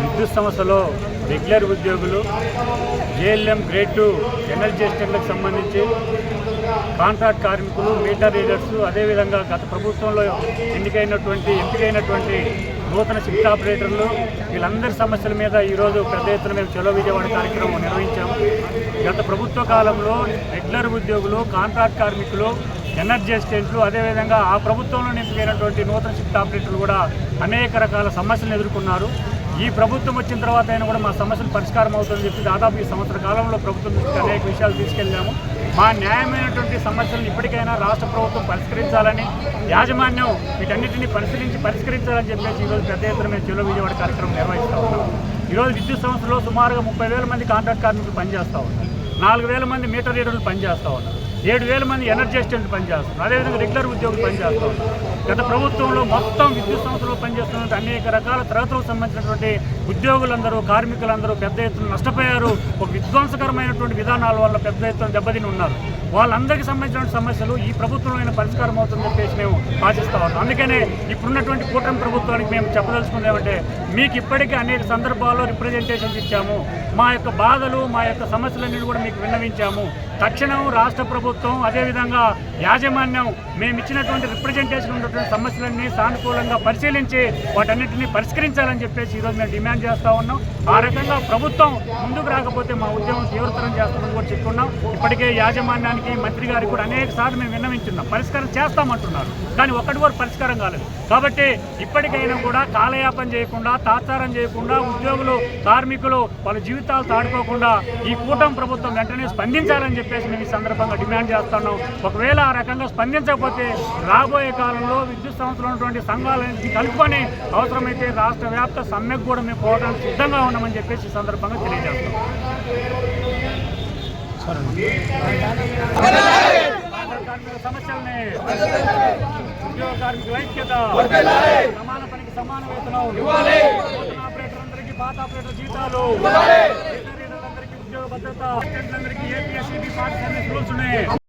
విద్యుత్ సంస్థలో రెగ్యులర్ ఉద్యోగులు జేఎల్ఎం గ్రేడ్ టూ ఎనర్జీ ఎస్టేట్లకు సంబంధించి కాంట్రాక్ట్ కార్మికులు మీటర్ రీడర్స్ అదేవిధంగా గత ప్రభుత్వంలో ఎన్నికైనటువంటి ఎంపికైనటువంటి నూతన షిఫ్ట్ ఆపరేటర్లు వీళ్ళందరి సమస్యల మీద ఈరోజు పెద్ద ఎత్తున మేము చలో విజయవాడ కార్యక్రమం నిర్వహించాము గత ప్రభుత్వ కాలంలో రెగ్యులర్ ఉద్యోగులు కాంట్రాక్ట్ కార్మికులు ఎనర్జీ అసిస్టెంట్లు అదేవిధంగా ఆ ప్రభుత్వంలో ఎంపికైనటువంటి నూతన షిఫ్ట్ ఆపరేటర్లు కూడా అనేక రకాల సమస్యలను ఎదుర్కొన్నారు. ఈ ప్రభుత్వం వచ్చిన తర్వాత అయినా కూడా మా సమస్యలు పరిష్కారం అవుతుందని చెప్పి దాదాపు ఈ సంవత్సర కాలంలో ప్రభుత్వం దృష్టికి అనేక విషయాలు తీసుకెళ్ళాము. మా న్యాయమైనటువంటి సమస్యలను ఇప్పటికైనా రాష్ట్ర ప్రభుత్వం పరిష్కరించాలని యాజమాన్యం వీటన్నిటిని పరిశీలించి పరిష్కరించాలని చెప్పేసి ఈరోజు పెద్ద ఎత్తున మేము చెలో విజయవాడ కార్యక్రమం నిర్వహిస్తూ ఉన్నాం. ఈరోజు విద్యుత్ సంస్థలో సుమారుగా ముప్పై వేల మంది కాంట్రాక్ట్ కార్మికులు పనిచేస్తూ ఉన్నారు. నాలుగు వేల మంది మీటర్ రీడర్లు పనిచేస్తూ ఉన్నారు. ఏడు వేల మంది ఎనర్జీ అసిస్టెంట్లు పనిచేస్తున్నారు. అదేవిధంగా రెగ్యులర్ ఉద్యోగులు పనిచేస్తున్నారు గత ప్రభుత్వంలో మొత్తం విద్యుత్ సంస్థలో పనిచేస్తున్న అనేక రకాల తరగతులకు సంబంధించినటువంటి ఉద్యోగులందరూ కార్మికులందరూ పెద్ద ఎత్తున నష్టపోయారు. ఒక విధ్వంసకరమైనటువంటి విధానాల వల్ల పెద్ద ఎత్తున దెబ్బతిని ఉన్నారు. వాళ్ళందరికీ సంబంధించిన సమస్యలు ఈ ప్రభుత్వమైన పరిష్కారం అవుతుందని చెప్పేసి మేము ఆశిస్తా ఉన్నాం. అందుకనే ఇప్పుడున్నటువంటి కూటమి ప్రభుత్వానికి మేము చెప్పదలుచుకుంది ఏమంటే మీకు ఇప్పటికీ అనేక సందర్భాల్లో రిప్రజెంటేషన్స్ ఇచ్చాము. మా యొక్క బాధలు మా యొక్క సమస్యలన్నీ కూడా మీకు విన్నవించాము. తక్షణం రాష్ట్ర ప్రభుత్వం అదేవిధంగా యాజమాన్యం మేము ఇచ్చినటువంటి రిప్రజెంటేషన్ ఉన్నటువంటి సమస్యలన్నీ సానుకూలంగా పరిశీలించి వాటన్నిటిని పరిష్కరించాలని చెప్పేసి ఈరోజు మేము డిమాండ్ చేస్తూ ఉన్నాం. ఆ రకంగా ప్రభుత్వం ముందుకు రాకపోతే మా ఉద్యమం తీవ్రతరం చేస్తామని కూడా చెప్పుకున్నాం. ఇప్పటికే యాజమాన్యానికి మంత్రి గారికి కూడా అనేక సార్లు మేము విన్నవించున్నాం. పరిష్కారం చేస్తామంటున్నారు. కానీ ఒక్కటి కూడా పరిష్కారం కాలేదు. కాబట్టి ఇప్పటికైనా కూడా కాలయాపన చేయకుండా తాత్సారం చేయకుండా ఉద్యోగులు కార్మికులు వాళ్ళ జీవితాలు తాడుకోకుండా ఈ కూటమి ప్రభుత్వం వెంటనే స్పందించాలని చెప్పేసి మేము ఈ సందర్భంగా డిమాండ్ చేస్తున్నాం ఒకవేళ ఆ రకంగా స్పందించకపోతే రాబోయే కాలంలో విద్యుత్ సంస్థలో ఉన్నటువంటి సంఘాలన్నింటినీ కలుపుకొని అవసరమైతే రాష్ట్ర వ్యాప్త సమ్మెకు కూడా మేము పోవడానికి సిద్ధంగా ఉన్నామని చెప్పేసి ఈ సందర్భంగా తెలియజేస్తాం. సమస్యల్ని ఉద్యోగ కార్మికుల ఐక్యత సమాన పనికి సమాన వేతనం నూతన ఆపరేటర్ అందరికీ పాత ఆపరేటర్ జీతాలు ఉద్యోగ భద్రత ఏపీఎస్సీబీ పాఠశాల రూల్స్ ఉన్నాయి